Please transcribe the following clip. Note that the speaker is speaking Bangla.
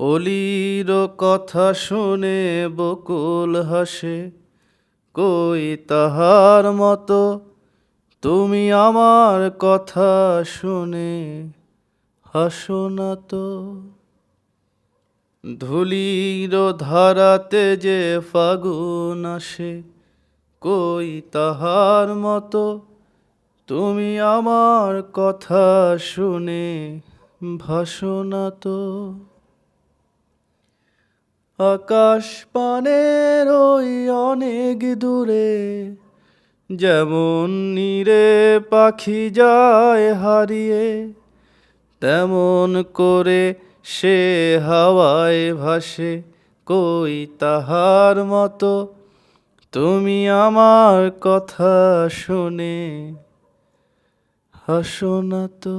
অলির কথা শুনে বকুল হাসে, কই তাহার মতো, তুমি আমার কথা শুনে হাসো না তো। ধুলির ধারাতে যে ফাগুন আসে, কই তাহার মতো, তুমি আমার কথা শুনে ভাসো না তো। আকাশ পানের ওই অনেক দূরে, যেমন নীরে পাখি যায় হারিয়ে, তেমন করে সে হাওয়ায় ভাসে, কই তাহার মতো তুমি আমার কথা শুনে। হাসো না তো।